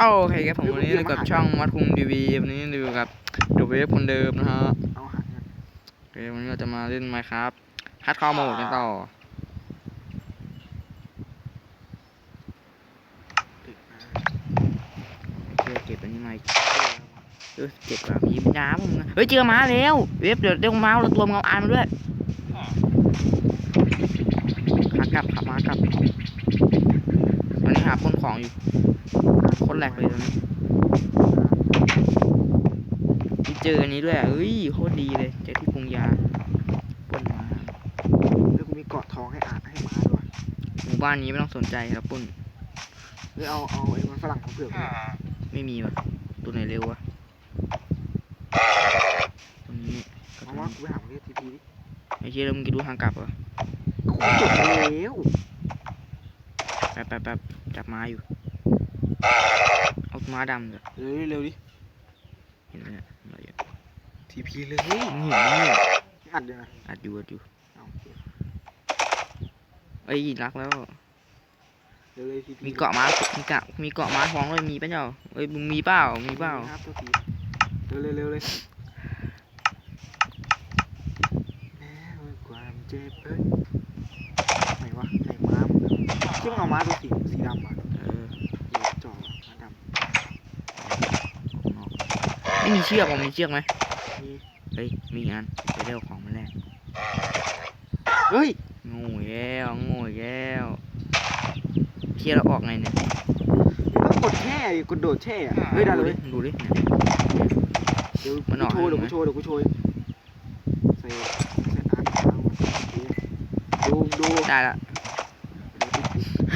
โอเคครับผมวันนี้อยู่กับช่องมัดคุงทีวีวันนี้อยู่กับเดอะเวฟคนเดิมนะฮะเอาหางกันโอเควันนี้เราจะมาเล่นไมครับฮัดคอร์โหมดกันต่อติดมาโอเคเก็บอันนี้มาอีกเออเก็บกว่ามีน้ำมึงนะเฮ้ยเจอม้าแล้วเวฟเดี๋ยวเดี๋ยวม้าเราตัวมึงเอาอานมาด้วยขากลับขับม้ากลับต อนนี้หาคนของอยู่ คนแหลกเลยตอนนี้ที่เจออันนี้ด้วยอะเอ้ยโคตรดีเลยเจอที่ปรุงยาปล้นมาแล้วกูมีเกาะทองให้อ่านให้หมาด้วยหมู่บ้านนี้ไม่ต้องสนใจครับปุ้นหรือเอาเอาไอ้มันฝรั่งของเผือกไปไม่มีวะตัวไหนเร็ววะตรงนี้ก็เอาตรงว่านี้กูไปหามันเรียกทีพีดิไอ้เชี่ยแล้วมึงจะดูทางกลับเหรอกูจบแล้วแป๊บแป๊บแป๊บ จับม้าอยู่ เอาม้าดำเถอะเร็วเร็วดิเห็นไหมเนี่ยอะไรอยู่ทีพีเลยมึงเห็นไหมเนี่ยอัดเลยนะอัดอยู่อัดอยู่เอาเอ้ยรักแล้วเร็วเลยทีพีมีเกาะม้ามีเกาะมีเกาะม้าท้องด้วยมีปะเจ้าเอ้ยมึงมีเปล่ามีเปล่าครับตัวทีเร็วเร็วเร็วเลยแม้ว่าความเจ็บเอ้ยไหนวะไหนม้ามึงอะที่มึงเอาม้าตัวสี สีดำอะเออเดี๋ยวจ่อม้าดไม่มีเชือกอะมีเชือกไหมำมีเฮ้ยมีงานไปเร็วของมาแลกเฮ้ยโง่อีกแล้วโง่อีกแล้วเชี่ยเราออกไงเนี่ยต้องกดแช่ดิกดโดดแช่อะเฮ้ยได้เลยดูดิเนี่ย เดี๋ยวมันออกกูโชว์ให้เดี๋ยวดูกูไหมโชว์เดี๋ยวกูโชว์ใส่ใส่อาร์ตเอาดูดู ได้ละ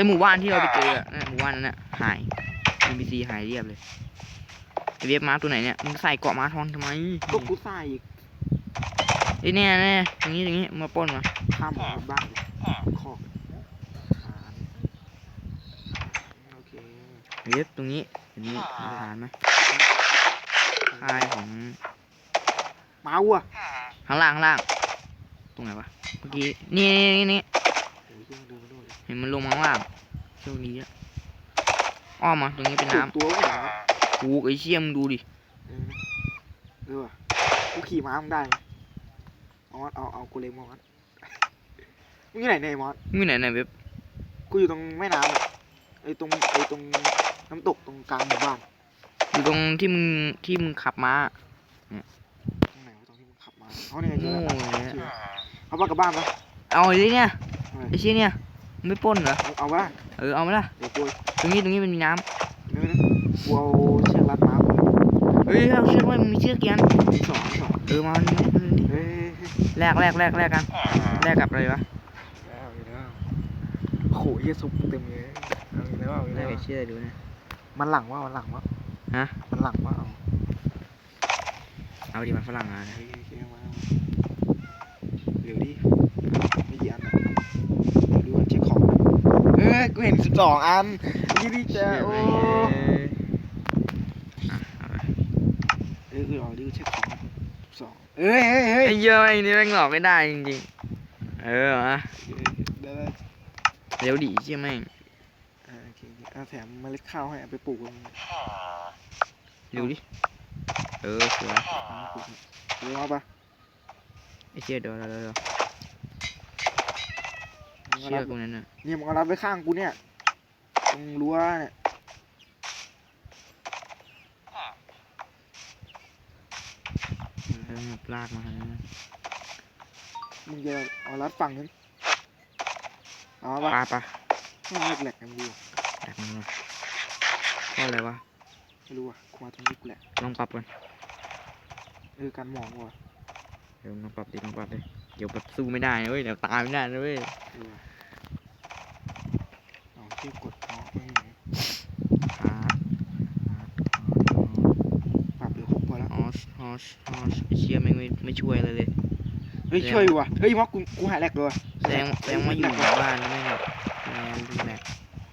อหมู่บ้านที่เราไปเจออะนั่นหมู่บ้านนั้นน่ะหาย NPC หายเรียบเลยไอเว็บม้าตัวไหนเนี่ยมึงใส่เกาะม้าทองทำไมก็กูใส่อีกไอยเนี่ยเนี่ยตรงนี้ตรงนี้มาปล้นมาข้ามหมู่บ้านเลยขอบฐานโอเคไอเว็บตรงนี้เห็นมีฐานไหมค่ายของมาวัวข้างล่างข้างล่างตรงไหนวะเมื่อกี้นี่นี่นี่ ห็นมันลงมาข้างล่างโชคดีอะอ้อมมาตรงนี้เป็นน้ตัวไม่ไหนวะำกูไอเชี่ยมงดูดิเออเออว่ะกูขี่ม้ามึงได้ไหมมอสเอาเอากูเลยมอสมึงอยู่ไหนเนี่ยไอ้มอสมึงอยู่ไหนไหนเว็บกูอยู่ตรงแม่น้ำอะไอ้ตรงไอ้ตรงน้ำตกตรงกลางหมู่บ้านอยู่ตรงที่มึงที่มึงขับม้าตรงไหนวะตรงที่มึงขับมาเอาเนี่ยเจโง่อแล้วเลยอะเจอเอาบ้านกลับบ้านปะเอาไอ้เนี่ยเอาไอ้เชี่ยเนี่ยมึง ไม่ปล้นเหรอ เอาเอาปะล่ะเออเอามาละเดี๋ยวกูตรงนี้ตรงนี้มันมีน้เนื้อนะกูเอาเชือกรัดม้ากูำเฮ้ยเอาเชือกไว้มึงมีเชือกยันมีสองมีสองเออมามันมันมันเฮ้ยแลกแลกแลกแลกกันแลกกับอะไรวะเอาอีกแล้วโอ้โหเหี้ยซุปเต็มเลยเอาอีกแล้วเอาอีกแลแล้กวไอ้เชือกดูนะ มันหลังว่ามันหลังว่าฮะ มันหลังว่าเอาเอาดิมันฝรั่งมาเฮ้ยเฮ้ยเฮ้ยมาเร็วดิไม่กี่อันอะเดี๋ยวดูอันเช็คของเอ้ย กูเห็นสิบสองอันยี่ดีจ้าโอ้อะเอาไปเอ้ยกูเอาดิกูเช็คของสิบสองเอ้ยเฮ้ยเฮ้ยไอ้เหี้ยไอ้นี่แม่งหลอกไม่ได้จริงๆ เออมาได้ได้เร็วดิเชี่ยแม่งอ่าโอเคเอาแถมเมล็ดข้าวให้เอาไปปลูกมันเร็วดิ เออสวยเอาไปปลูกมันเดี๋ยวเอาปะไอ้เชี่ยเดี๋ยวเดี๋ยว เดี๋ยวมึงเชี่เอายรัดกูนั่นน่ะเนี่ยมึงเอารัดไว้ข้างกูเนี่ยตรงรั้วเนี่ยเออลากมาขนาดนั้นมึงจะเอารัดฝั่งนึงเอาปะปาปะไม่แหลกๆกันดูแตกมันมาเพราะอะไรวะไม่รู้อะกูมาตรงนี้กูแหละลองปรับก่อนเออการมองว่ะเดี๋ยวลองปรับดิลองปรับดิเดี๋ยวแบบสู้ไม่ได้นะเว้ยเดี๋ยวตายไม่ได้นะเว้ยเออเอา ที่กดเนาะไม่มีฮาร์ดปรับเดี๋ยวครบพอแล้วฮอสฮอสฮอสไอ้เชี่ยไม่งไม่ไม่ช่วยเลยเลยเฮ้ยเดี๋ยวช่วยว่ะเฮ้ยมอสกูกูหายแหลกเลยว่ะแสดงแสดงว่าอยู่หมู่บ้านแล้วไม่แบบแรงดูแหลก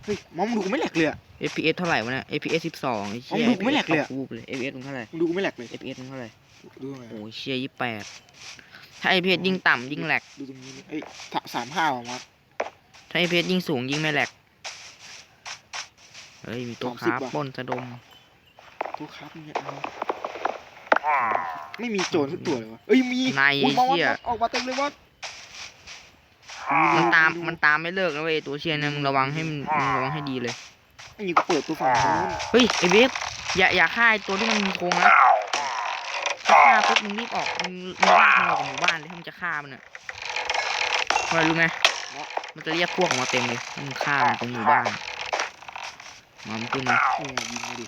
เฮ้ยมอสมึงดูกูไม่แหลกเลยอะ FPS เท่าไหร่วะเนี่ย FPS สิบสองไอ้เชี่ยเอาดูไม่แหลกเลยอะวูบเลย FPS มึงเท่าไหร่มึงดูกูไม่แหลกเลย FPS มึงเท่าไหร่ดูไงโอ้ยเชี่ยยี่แปดถ้า FPS ยิ่งต่ำยิ่งแหลกดูตรงนี้เอ้ยสามห้าว่ะมอสถ้า FPS ยิ่งสูงยิ่งไม่แหลก เฮ้ยมีตัวสามสิบคาร์บว่ะปล้นสะดมทุกครับเนี่ยเอาไม่มีโจรสักตัวเลยวะเอ้ยมีนายอุ้ยมอสมอสเชี่ยมอสออกมาเต็มเลยมอสมันตามดูมันตามไม่เลิกนะเว้ยตัวเชียเนี่ยมึงระวังให้มันมึงระวังให้ดีเลยนี่กูเปิดตัวฝั่งนู้นเฮ้ยไอเวฟอย่าอย่าฆ่าไอ้ตัวที่มันมีโครงนะถ้าฆ่าปุ๊บมึงรีบออกมึงมึงลากมันออกจากหมู่บ้านเลยถ้ามึงจะฆ่ามันอะเพราะอะไรรู้ไหมมันจะเรียกพวกออกมาเต็มเลยถ้ามึงฆ่ามันตรงหมู่บ้าน มามันขึ้นมานี่ไงยิงมาดิ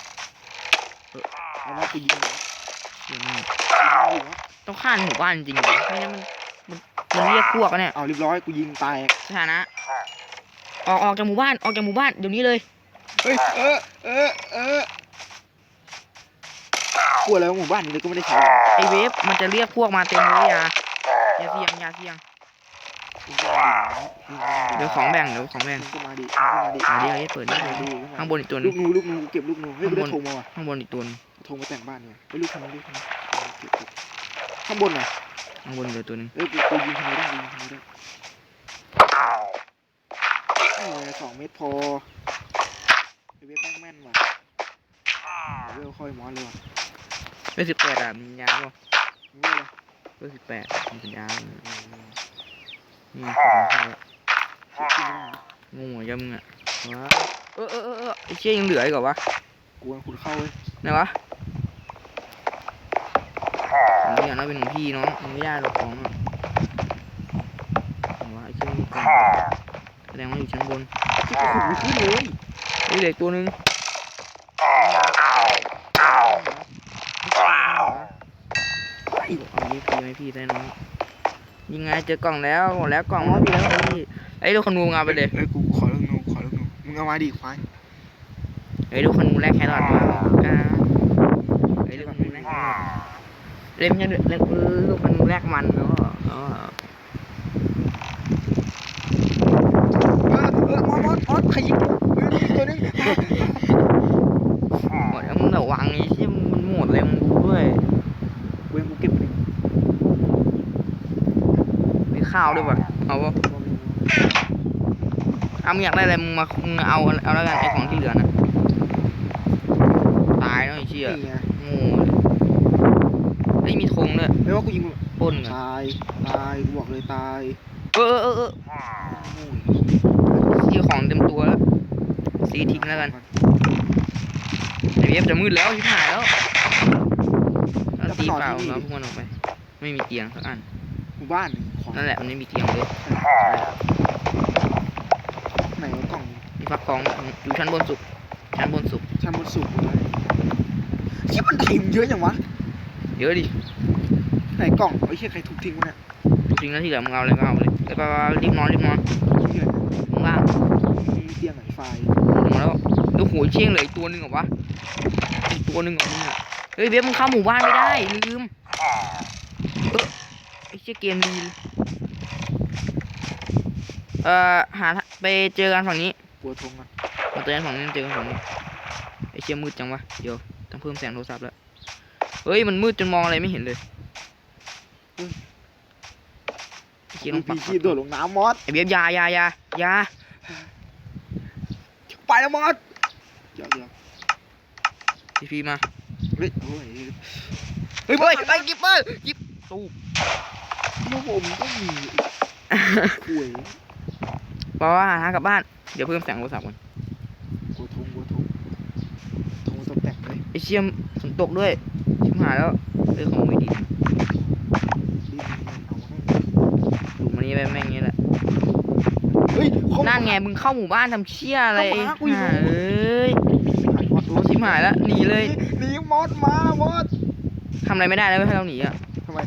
เออแล้วมอสกูยิงเลยเชี่ยมากยิงมอสต้องฆ่าในหมู่บ้านจริงๆเลยไม่งั้นมันมันมันเรียกพวกอะเนี่ยเอาเรียบร้อยกูยิงตายสถานะ ออกออกจากหมู่บ้านออกจากหมู่บ้านเดี๋ยวนี้เลยเฮ้ยเออเออเออกลัวแล้วะหมู่บ้านนี้เลยก็ไม่ได้ใช้ไอเวฟมันจะเรียกพวกมาเต็มเลยอย่าอย่าเสี่ยงอย่าเสี่ยง เดี๋ยวของแบ่งเดี๋ยวของแบ่งมึงก็มาดิมึงก็มาดิมาดิเอาดิเปิดดิมาดิข้างบนอีกตัวหนึลูงกหนูลูกหนูเก็บลูกหนูเฮ้ยกูได้ธงมาว่ะข้างบนอีกตัวหนึงธงมาแต่งบ้านเนี่ยไอ้ยลูกทำไมลูกทำไมเก็บเก็บข้างบนน่ะข้างบนเหลือตัวหนึงเอ้ยกูกูยิงทำไมได้กูยิงทำไมได้เออสองเมตรพอไอ้เว็บแม่งแม่นว่ะเวลค่อยมอนเลยว่ะเบอร์สิบแปดอะมีปัญญาป่ะมึงเวลเลยเบอร์สิบแปดมีปัญญาป่ะเออเออ นี่ของเขาอะเก็บกินไม่ได้นะโง่หัวจำมึงอะว้าเออเออเออไอ้เชี่ยยังเหลืออีกเหรอวะกูกำลังขุดเข้าเว้ยไหนวะของนี่อะน่าเป็นของพี่น้องมันไม่ได้หรอกของอะไหนวะไอ้เชี่ยนี่ก่อนแสดงว่าอยู่ชั้นบนขุดขึ้นเลยเฮ้ยเหลืออกตัวหนึ่งเอายิงพี่ไหมพี่ได้น้อง ยิงไงเจอกล่องแล้วหมดแล้วกล่องว่าพี่แล้วพี่ไอ้ยลูกขนูมึงเอาไปเลยเอ้ยกูขอลูกหนูขอลูกหนูมึงเอามาดิควายเฮ้ยลูกขนูแรกแครอทมาอ่าเฮ้ยลูกขนูแรกแครอทเล่มยังเล่มเออลูกขนูแรกมันเนาะอ๋อเออเออมอสมอสมอสใครยิงกูเฮ้ยมีตัวนึงหมดแล้วมึงระวังไอ้เชี่ยมันหมดเลยมึงดูด้วยเว้ยกูเก็บไป มี ข้าวด้วยป่ะเอาป่ะเอามึงอยากได้อะไรมึงมามึงเอาเอาแล้วกันไอ้ของที่เหลือนะตายแล้วไอ้เชี่ยนี่ไงโง่เฮ้ยมีธงด้วยไม่ว่ากูยิงมึงปล้นกันตาย ตาย กูบอกเลยตายเออเออเออโง่เชี่ยของเต็มตัวแล้วซีทิ้งแล้วกันไอเอฟจะมืดแล้วชิบหายแล้วแล้วตีเปล่าแล้วพวกมันออกไป ไม่มีเตียงสักอันหมู่บ้านของ นั่นแหละมันไม่มีเตียงเลยไหนวะกล่องมีฟักทองอยู่ชั้นบนสุด ชั้นบนสุดชั้นบนสุดเลยที่มันไถมนเยอะอย่างวะ เยอะดิ ไหนกล่องไอ้เหี้ยใครทุบทิ้งวะเนี่ยทุกสิ่งแล้วที่เหลือมึงเอาอะไรก็เอาเลยแล้วก็รีบนอนรีบนอนเหี้ยมึงว่างมีเตียงไหนไฟลงมาแล้วดูโหยเชี่ยงเหลยตัวหนึ่งเหรอวะอีกตัวหนึ่งเหรอมึงอะเฮ้ยเว็บมึงเข้าหมู่บ้านไม่ได้ลืมเออไอ้เชี่ยเกมดี เอ่อหาทางไปเจอกันฝั่งนี้ปวดทงอะมาเจอกันฝั่งนี้เจอกันฝั่งนี้ไอ้เชี่ยมืดจังวะเดี๋ยวต้องเพิ่มแสงโทรศัพท์แล้วเฮ้ยมันมืดจนมองอะไรไม่เห็นเลยไอ้เชี่ยต้องปัพีกชีโดดลงน้ำมอสไอ้เว็บอยาอยาอยาอยาไปแล้วมอสเดี๋ยวเดี๋ยวพีพีมาเฮ้ยโอ้ยเฮ้ยเฮ้ยไอ้กิปเปอร์กิปตู้ลูกผมก็มีป่วย บอกว่าหาทางกลับบ้าน เดี๋ยวเพิ่มแสงโทรศัพท์ก่อนปวดทงปวดทงทงตกแต่งเลยไอเชี่ยมฝนตกด้วย ชิบหายแล้วเออของไม่ดีดีมันเอาให้ดูมันนี่ไปแม่งงี้แหละเฮ้ยเข้านั่นไงมึงเข้าหมู่บ้านทำเชี่ยอะไรเข้ามากูอยู่หาเอ้ยหายมอสโอ้ชิบหายแล้วหนีเลยหนีมอสมามอสทำอะไรไม่ได้แล้วเว้ยถ้าเราหนีอะทำไม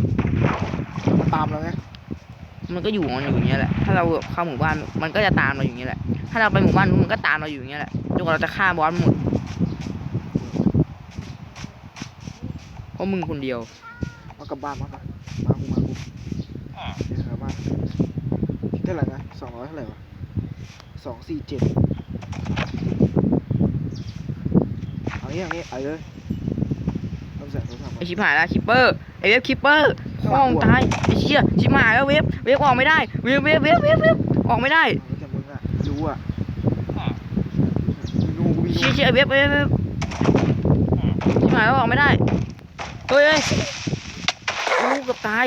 มันตามเราไง มันก็อยู่ของมันอยู่อย่างเงี้ยแหละ ถ้าเราเข้าหมู่บ้านมันก็จะตามเราอยู่อย่างเงี้ยแหละ ถ้าเราไปหมู่บ้านนู้นมันก็ตามเราอยู่อย่างเงี้ยแหละจนกว่าเราจะฆ่าบอสหมด เพราะมึงคนเดียวมากลับบ้านมาก่อนมากูมากูเดี๋ยวกลับบ้านเท่าไหร่นะสองร้อยเท่าไหร่วะสองสี่เจ็ดเอางี้เอางี้เอาเลยต้องแสงโทรศัพท์ไอชิบหายแล้วคิปเปอร์ ไอเว็บคิปเปอร์ ห้องตายไอเชี่ยชิบหายแล้วเว็บเว็บออกไม่ได้เว็บเว็บเว็บเว็บเว็บออกไม่ได้เอาแต่มึงอะรู้อะมีนูกูมีนูเชี่ยเชี่ยเว็บเว็บเว็บชิบหายแล้วออกไม่ได้เฮ้ยเฮ้ยโอ้เกือบตาย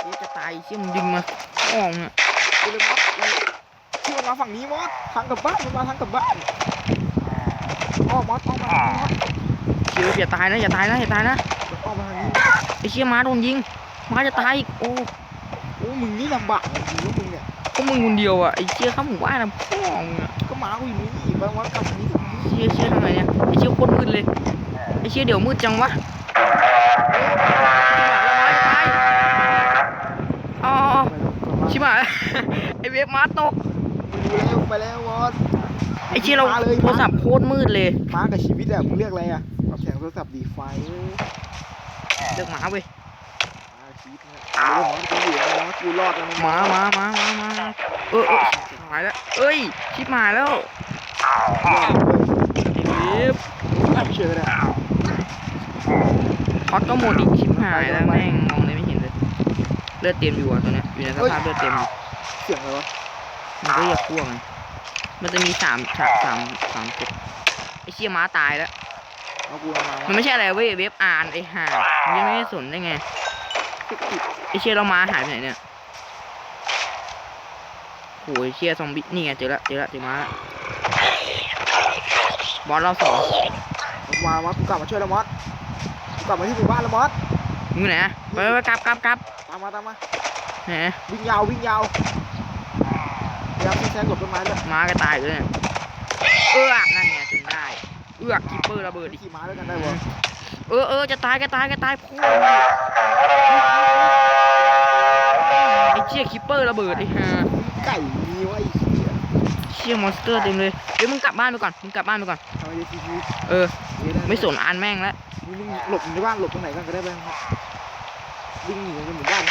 เอ๊ะจะตายเชี่ยมึงดึงมาอ่องอะไปเลยมอสเลยที่มันมาฝั่งนี้มอสทางกลับบ้านมันมาทางกลับบ้าน อ้อมมอสอ้อมมาทางนี้มอสเชี่ยอย่าตายนะอย่าตายนะอย่าตายนะอ้อมมาทางนี้ไอเชี่ยม้าโดนยิงม้าจะตายอีกโอ้โอ้มึงนี่ลำบากจริงๆว่ามึงเนี่ยก็มึงคนเดียวอะไอเชี่ยเข้าหมู่บ้านนะพ่อมึงอะก็มากูอยู่นี่บางวันกลับทางนี้เชี่ยเชี่ยทำไงเนี่ยไอเชี่ยโคตรมืดเลยไอเชี่ยเดี๋ยวมืดจังวะตายอ๋อชิบหายไอเว็บม้าตกไปแล้วมอสไอเชี่ยเรามาเลยโทรศัพท์โคตรมืดเลยมากับชีวิตอะมึงเรียกอะไรอะปรับแสงโทรศัพท์ดีไฟเลือกหมาเว้ยมากับชีวิตเนี่ยเอาเลยมอสกูอยู่แล้วมอสกูรอดแล้วนะหมาหมาหมาหมาหมาเออเออหายแล้วเอ้ยชิบหายแล้วรอดเลยไอเว็บเชื่อได้ฮอตก็หมดอีกชิบหายแล้วแม่งมองเลยไม่เห็นเลยเลือดเต็มอยู่อะตัวเนี้ยอยู่ในสภาพเลือดเต็มอยู่เสียงอะไรวะมันก็อย่าพ่วงไง มันจะมีสามสามสามสามจุดไอเชี่ยม้าตายแล้ว เอากูเอามามันไม่ใช่อะไรเว้ยเว็บอ่านไอห่ามึงยังไม่ได้สนได้ไงติดติดไอเชี่ยเราม้าหายไปไหนเนี่ยโอ้ยเชี่ยซอมบี้นี่ไงเจอละเจอละเจอม้าละบอสเราสองมามอสกูกลับมาช่วยแล้วมอสกูกลับมาที่หมู่บ้านแล้วมอสมึงอยู่ไหนอะไปไปไปกลับกลับกลับตามมาตามมาไหนวิ่งยาววิ่งยาว พยายามที่แซงหลบต้นไม้ด้วยม้ากระต่ายด้วยเนี่ยเออนั่นไงจนได้ เอือกคิปเปอร์ระเบิดอีกขี่ม้าด้วยกันได้บ่เออเออจะตายกระตายกระตายพูดไอเชี่ยคิปเปอร์ระเบิดไอ้ห่าไก่มีไว้ไอ้เหี้ยเชี่ยมอนสเตอร์เต็มเลยเดี๋ยวมึงกลับบ้านไปก่อนมึงกลับบ้านไปก่อนทำไมได้ชีวิตเออเอ๊ะด้ไม่สนอ่านแม่งแล้วมึงหลบอยู่ในบ้านหลบตรงไหนกันก็ได้บ้างครับวิ่งหนีกันหมู่บ้าน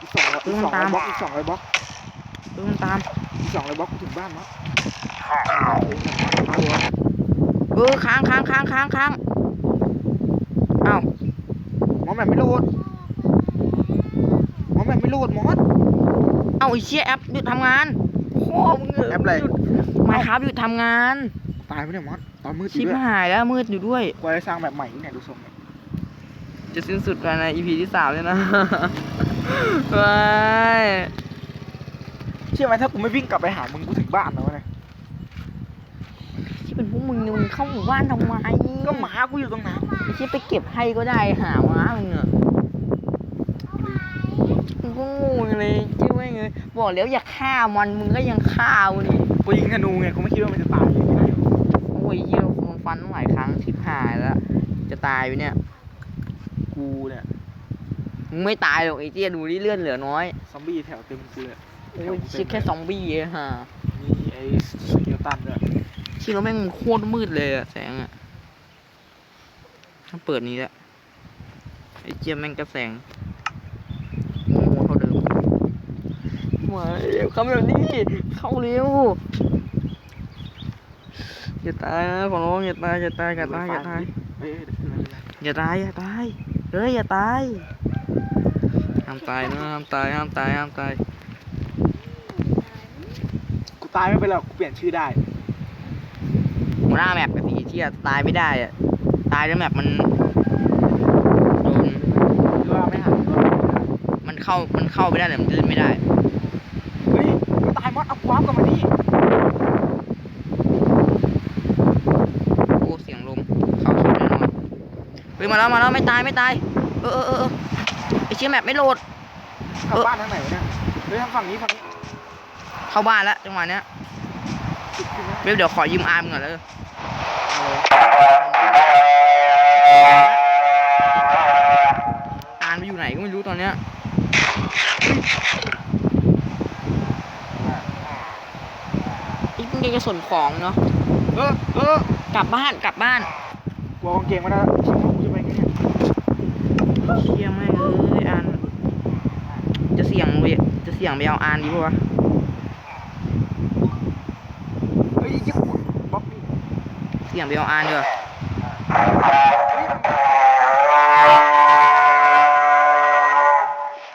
อีกสองร้อยอีกสองร้อยบล็อกอีกสองร้อยบล็อก เออมันตามอีกสองร้อยบล็อกกูถึงบ้านมั้งเออค้างค้างค้างค้างค้างเอ้าหมอแม่ไม่โหลดหมอแม่ไม่โหลดมอสเอ้าไอเชี่ยแอปหยุดทำงานโอ้มึงแอปอะไรไม่ครับหยุดทำงานตายไหมเนี่ยมอสตอนมืดอชิยู่บด้วยหายแล้วมืดอยู่ด้วยกว่าได้สร้างแบบใหม่เนี่ยดูทรงเนี่ยจะสิ้นสุดภายใน EP ที่สามเลยนะว้ายเชื่อไหมถ้ากูไม่วิ่งกลับไปหามึงกูถึงบ้านแล้วเนี่ยที่เป็นพวกมึงเนี่ยมึงเข้าหมู่บ้านทำไมก็หมากูอยู่ตรงนั้นไม่ใช่ไปเก็บให้ก็ได้หาม้ามึงอะมึงก็งงเลยจิ้มไม่งเลยบอกแล้วอย่าฆ่ามันมึงก็ยังฆ่ามันอีกกูยิงธนูไงกูไม่คิดว่ามันจะตายอย่างนี้ได้โอ้ยเยี่ยมันฟันตั้งหลายครั้งชิบหายแล้ว จะตายอยู่เนี่ย กูเนี่ยมึงไม่ตายหรอกไอ้เจี๊ยดูนี่เลื่อนเหลือน้อย ซอมบี้แถวเต็มกูเลยโอ้ยเชี่ยแค่ซอมบี้เองฮะมีไอ้สเกลตันด้วยที่เราแม่งโคตรมืดเลยอะแสงอะถ้าเปิดนี้แหละไอ้เจี๊ยแม่งกระแสงโง่เท่าเดิมมาเร็วเข้ามาแบบนี้ เข้าเร็วอย่าตายนะขอร้องอย่าตายอย่าตายอย่าตายอย่าตายเอ้ยเดี๋ยวขึ้นมาเลยอย่าตายอย่าตายเฮ้ยอย่าตายห้ามตายนะห้ามตายห้ามตายห้ามตายกู ตายไม่เป็นไรหรอกกูเปลี่ยนชื่อได้ หัวหน้าแมปกับสีเที่ยตายไม่ได้อะตายแล้วแมปมันโดนหรือว่าไม่หาตัวมันเข้ามันเข้าไม่ได้แต่มันเล่นไม่ได้ เฮ้ยกูตายมอสเอากูวาร์ปกลับมานี่โอ้เสียงลมเข้าคลิปแน่นอนเฮ้ยมาแล้วมาแล้วไม่ตายไม่ตาย เออเออเออเออไอเชี่ยแมปไม่โหลด กลับบ้านทางไหนวะเนี่ยเฮ้ยทางฝั่งนี้ฝั่งนี้ เข้าบ้านแล้วจังหวะเนี้ยติดขึ้นนะเว็บเดี๋ยวขอยืมอาร์มก่อนแล้วอาร์มไปอยู่ไหนก็ไม่รู้ตอนเนี้ยไอ้พวกแกจะสนของเนาะเออเออกลับบ้านกลับบ้านกลัวกางเกงมาแล้วชิบหายกูจะไปไงเนี่ยเชี่ยแม่งเอ้ยอานจะเสี่ยงเว้ยจะเสี่ยงไปเอาอานดีป่าวะ เฮ้ยยิ่งกูบล็อกนี่ เสียงไปเอาอานดีกว่าเฮ้ย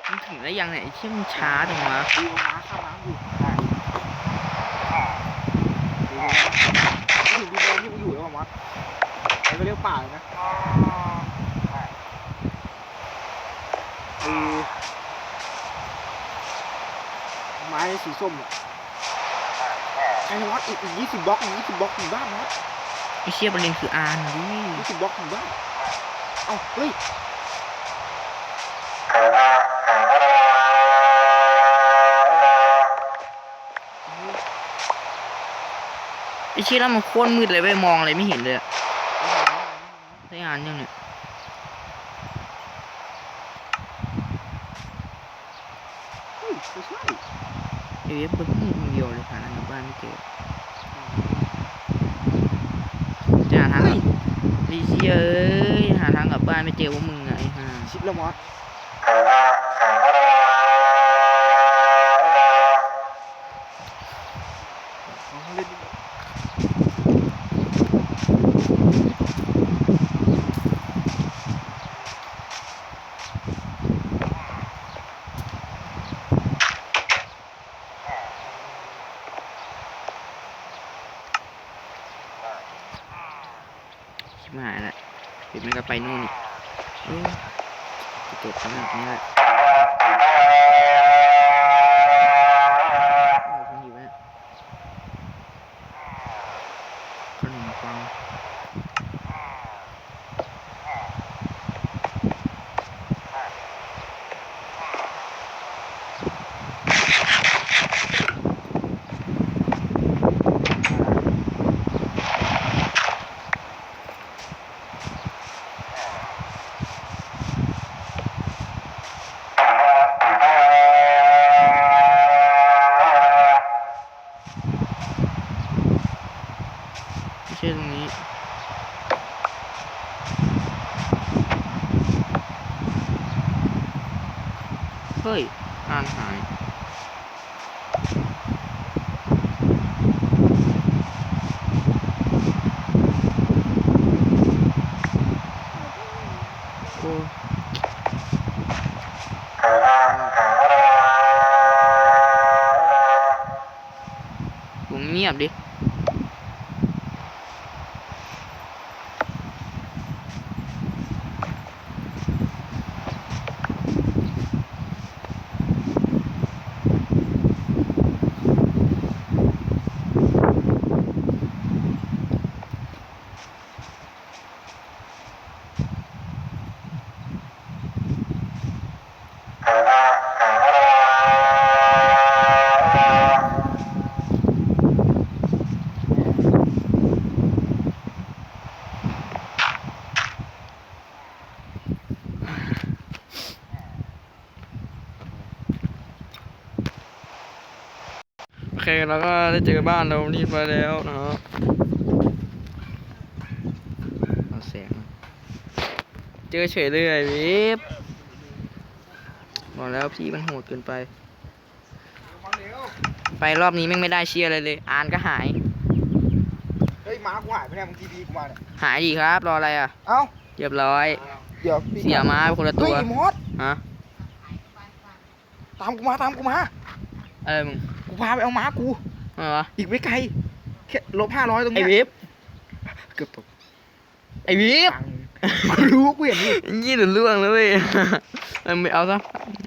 มันถึงได้ยังเนี่ยไอ้เชี่ยมันช้าจังวะดูม้าข้ามน้ำอยู่ใช่ดูดูดูที่กูอยู่แล้วมั้งไอ้ก็เรียกป่าเลยนะเออไม้สีส้มอะไอ้นวัดอีกอีกยี่สิบบล็อกอีกยี่สิบบล็อกถึงบ้านนะ ไอ้เชี่ยประเด็นคืออานดิยี่สิบบล็อกถึงบ้านเอ้าเฮ้ยไอ้เชี่ยแล้วมันโคตรมืดเลยเว้ยมองอะไรไม่เห็นเลยอะได้อานยังเนี่ยเฮ้ยไม่ใช่ไอ้เว็บเพิ่งคนเดียวเลยหาทางกลับบ้านไม่เจอจะหาทางก ลับดิเชียเอ้ยหาทางกลับบ้านไม่เจอพวกมึงไงฮะชิปละมอสเอาเล่นดิ ชิบหายละเดี๋ยวมันก็ ไปนู่นอีกเออจะจบขนาดนี้แหละโอ้คนอยู่เนี่ยขนมปังไม่ใช่ตรงนี้ เฮ้ย อ่านหาย โอ้ผมเงียบดิ โอเคแล้วก็ ได้เจอบ้านเรานี่ไปแล้วเนาะเอาแสงมาเจอเฉยเลยไอ้วิบบอกแล้วพี่มันโหดเกินไปมาเร็วไปรอบนี้แม่งไม่ได้เชียร์อะไรเลย อ่านก็หาย เฮ้ยม้ากูหายไปไหนมึงทีดีกูมาเนี่ย หายดีครับ รออะไรอะ เอ้าเรียบร้อย เดี๋ยวพี่เสียม้าไปคนละตัวเฮ้ยไอ้มอสฮะตามกูมาตามกูมาอะไรมึง กูพาไปเอาม้ากู อะไรวะอีกไม่ไกลแค่ลบห้าร้อยตรงไอ้เนี้ยวิบเกือบตกไอ้วิบตังค์กูรู้กูเห็นนี่ยี่หรือล่วงแล้วเว้ย เออไม่เอาซะ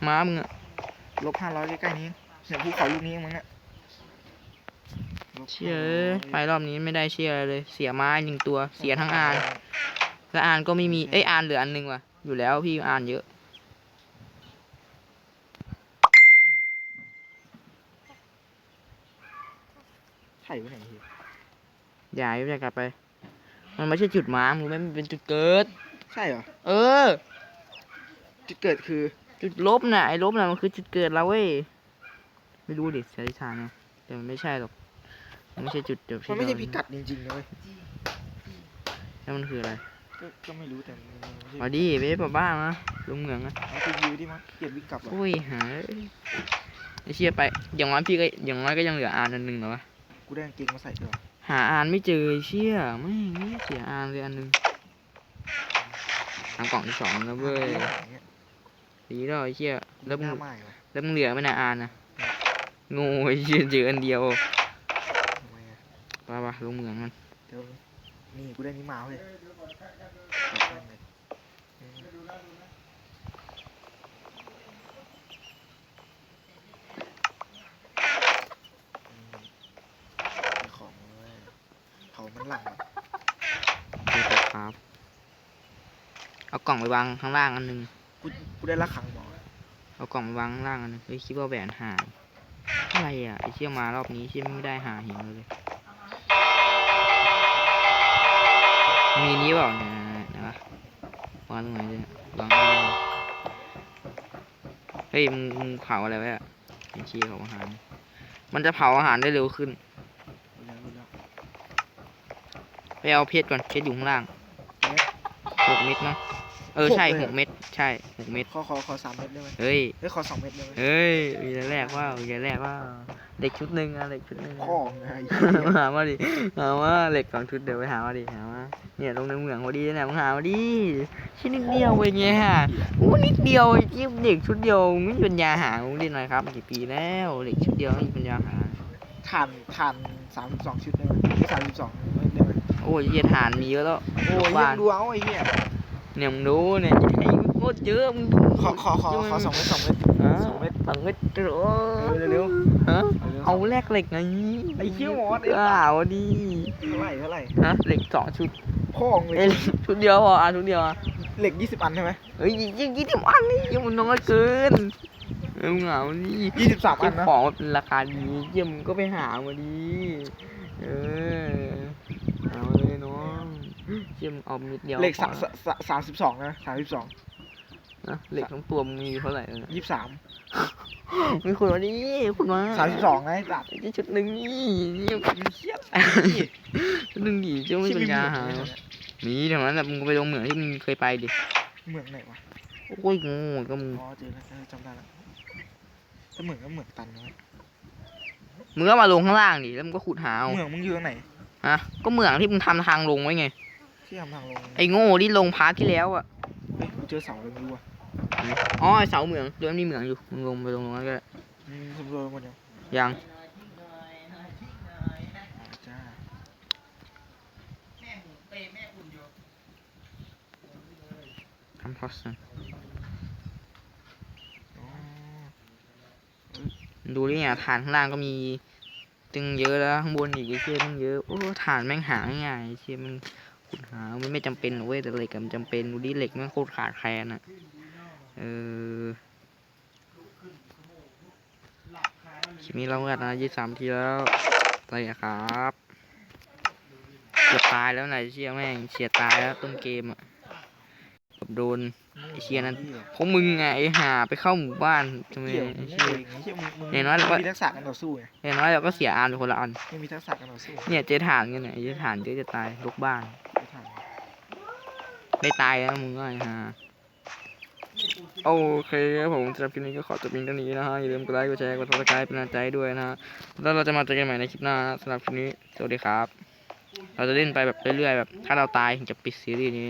ม้ามึงอะลบห้าร้อยใกล้ๆนี้เนี่ยภูเขาลูกนี้มึงเนี่ยเชื่อเอ้ยไปรอบนี้ไม่ได้เชียร์อะไรเลย เสียไม้หนึ่งตัว เสียทั้งอ่าน แล้วอ่านก็ไม่มี เอ้ยอ่านเหลืออันหนึงว่ะ อยู่แล้วพี่อ่านเยอะ ใช่ปะเนี่ยเฮียอย่าอย่ากลับไป มันไม่ใช่จุดมาร์กรู้ไหมมันเป็นจุดเกิด ใช่เหรอเออ จุดเกิดคือจุดลบน่ะไอ้ลบน่ะมันคือจุดเกิดเราเว้ยไม่รู้ดิสันนิษฐานนะแต่มันไม่ใช่หรอกมันไม่ใช่จุดเดียวมันไม่ใช่พิกัดจริงๆนะเว้ยแล้วมันคืออะไรก็ก็ไม่รู้แต่มันไม่ใช่มาดิไปปะบ้ามาลงเหมืองอะเอาคือยิวดิมั้งเกลียดวิ่งกลับเหรอ อุ้ยหาไอ้เชี่ยไป อย่างน้อยพี่ก็อย่างน้อยก็ยังเหลืออ่านอันหนึ่งเหรอวะ กูได้กางเกงมาใส่ด้วยหาอ่านไม่เจอไอ้เชี่ยไม่ไม่เสียอ่านเลยอันหนึ่งทางกล่องที่สองแล้วเว้ยอย่างเงี้ยดีแล้วไอ้เชี่ยแล้วมึหงน้าไหม้เหรอแล้วมึงเหลือไม่น่าอ่านนะโง่ไอ้เชี่ยเจออันเดียวทำไมอะไปปะลงเหมืองมันเดี๋ยวนี่กูได้นี้มาเว้ยเอาไปเลยอืมอืมของเว้ยเขามันหลังอะเจอตัวครับ เอากล่องไปวางข้างล่างอันหนึง กูกูได้ละขังหมอเอากล่องไปวางข้างล่างอันหนึงเฮ้ยคิดว่าแหวนหาย อะไรอะไอ้เชี่ยมารอบนี้เชี่ยไม่ได้หาเหี่ยวเลย มีนี้เปล่าเนี่ยนะวางตรงไหนเนี่ยวางตรงไหนเฮ้ยมึงมึงเผาอะไรไว้อะไอ้เชี่ยเผาอาหาร มันจะเผาอาหารได้เร็วขึ้น รู้แล้วรู้แล้ว ไปเอาเพชรก่อนเพชรอยู่ข้างล่างเม็ดหกเม็ดมั้งเออหกใช่เลยหเหรอกเม็ดใช่หกเม็ดขอขอขอสามเม็ดได้ไหมเฮ้ยเฮ้ยขอสองเม็ดได้ไหมเฮ้ยมีอะไรแรกว่ามีอะไรแรกว่าเด็กชุดหนึ่งอะเด็กชุดหนึ่งอะข้องไงไอ้เหี้ยหามาดิหามาเหล็กสองชุดเดี๋ยวไปหามาดิหามาเนี่ยลงในเหมืองพอดีเนี่ยมึงหามาดิชิ้นนิดเดียวเองไงฮะอู้นิดเดียวไอ้จิ๊บเด็กชุดเดียวมึงไม่มีปัญญาหามึงเล่นหน่อยครับกี่ปีแล้วเด็กชุดเดียวไม่มีปัญญาหาทานทานสามสิบสองชุดได้ไหมสามสิบสอง อ้ยเหี้ยฐานมีเยอะแล้วโอ้ยบ้ายันงดูเอาไอ้เหี้ยเนี่ยมึงดูเนี่ยไอ้โคตรเยอะมึงดูขอขอขอขอสองเม็ดสองเม็ดฮะสองเม็ดสองเม็ดเอเออเร็วฮะๆร็วๆเอาแลกเหล็กไงไอ้เหี้ยหมอไอ้อ้าวดิเท่าไหร่เท่าไหร่ฮะเหล็กสองชุดข้องเลเอ้ยยชุดเดียวพออะชุดเดียวอะเหล็กยี่สิบอันใช่ไหมเฮ้ยยี่ยี่สิบอันนี่ยังมันน้อยเกินเออมึงเอานี่ยี่สิบสามอัเจ้านนะของมันเป็นราคาดีเยี่ยมงก็ไปหามาดีเออเอาเลยน้อง เยี่ยมงเอามิดเดียวเหล็กพอสามสามสามสิบสองนะสามสิบสองนะเหล็กทั้งตัวมึงมีเท่าไหร่แล้วเนี่ยยี่สิบสามมีคนมาดิคุณมาสามสิบสองนะไอ้สัตว์ไอ้ชุดหนึ่งนี่นี่เชี่ยชุดหนึ่งดีเจ้าไม่ที่ปัมีญเหญามืองหาไหมมีแต่นั้นแบบมึงก็ไปลงเหมืองที่มึงเคยไปดิเหมืองไหนวะโอ้ยงูก็มึงอ๋อเจอแล้วเออจำได้แล้วแต่เหมืองก็เหมืองตันนะเว้ยมึงก็มาลงข้างล่างดิแล้วมึงก็ขุดหาเอาเหมืองมึงอยู่ตรงไหนฮะก็เหมืองที่มึงทำทางลงไว้ไง ที่ทำทางลงไอ้โง่ที่ลงพาร์ทที่แล้วอะเฮ้ยกูเจอเสาเลยไม่รู้อะอ๋อไอ้เสาเหมืองเดี๋ยวมันมีเหมืองอยู่มึงลงไปลงตรงนั้นก็ได้อืมสำรวจหมดยังยังจ้าทำพอสนะอ๋อดูดิเนี่ยฐานข้างล่างก็มีตึงเยอะแล้วข้างบนอีกไอ้เชี่ยมันเยอะโอ้ฐานแม่งหาง่ายๆไอ้เชี่ยมัน ขุดหา มันไม่จำเป็นหรอกเว้ยแต่เหล็กอะมันจำเป็นดูดิเหล็กแม่งโคตรขาดแคลนอะ เออคลิปนี้เรากันนะยี่สามทีแล้วไปอะครับเกือบตายแล้วไหนเชี่ยแม่งเฉียดตายแล้วต้นเกมอะเกือบโดนไอ้เชี่ยนั้นเพราะมึงไงไอ้ห่าไปเข้าหมู่บ้านทำไมเกี่ยวไอ้มึงเชี่ยเองไอ้เชี่ยมึงมึงอย่างน้อยเราก็มีทักษะการต่อสู้ไงอย่างน้อยเราก็เสียอานไปคนละอันไม่มีทักษะการต่อสู้เนี่ยเจอฐานกันเนี่ยเจอฐานเจอจะตายลุกบ้าน ไม่ตายแล้วมึงก็ไอ้ห่าโอเคครับผมสำหรับคลิปนี้ก็ขอจบเพียงเท่านี้นะฮะ อย่าลืมกดไลค์ กดแชร์ กดซับสไครป์เป็นกำลังใจด้วยนะฮะ แล้วเราจะมาเจอกันใหม่ในคลิปหน้าสำหรับคลิปนี้ สวัสดีครับ เราจะเล่นไปแบบเรื่อยๆแบบ ถ้าเราตายถึงจะปิดซีรีส์นี้